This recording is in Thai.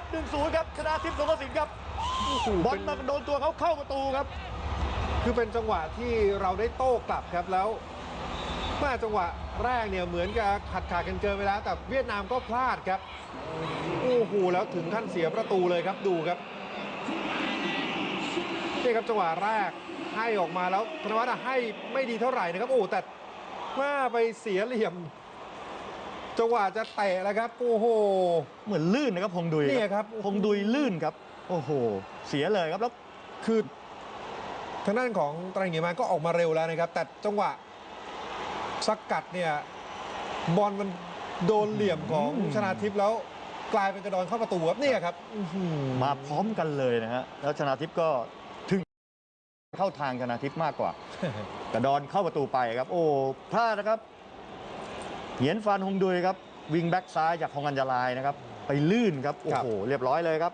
ครับหนึ่งศูนย์ครับชนะทิพย์สงกระสินครับบอลมาโดนตัวเขาเข้าประตูครับ คือเป็นจังหวะที่เราได้โต้กลับครับแล้วเมื่อจังหวะแรกเนี่ยเหมือนกับขัดขาดกันเกินไปแล้ว แต่เวียดนามก็พลาดครับโอ้โหแล้วถึงขั้นเสียประตูเลยครับดูครับนี่ครับจังหวะแรกให้ออกมาแล้วธนวัฒน์อะให้ไม่ดีเท่าไหร่นะครับโอ้แต่ว่าไปเสียเหลี่ยม จังหวะจะเตะแล้วครับโอ้โห เหมือนลื่นนะครับพงดุยเนี่ยครับพงดุยลื่นครับ โอ้โห เสียเลยครับแล้วคือทางด้านของตรังเหงียมันก็ออกมาเร็วแล้วนะครับ แต่จังหวะสกัดเนี่ยบอลมันโดนเหลี่ยมของชนาทิพย์แล้วกลายเป็นกระดอนเข้าประตูครับเนี่ยครับอื้อหือมาพร้อมกันเลยนะฮะแล้วชนะทิพย์ก็ถึงเข้าทางชนะทิพย์มากกว่า กระดอนเข้าประตูไปครับ โอ้พลาดนะครับ เหยียนฟานฮงดุยครับวิงแบ็กซ้ายจากฮองอัญญาลายนะครับไปลื่นครับโอ้โหเรียบร้อยเลยครับ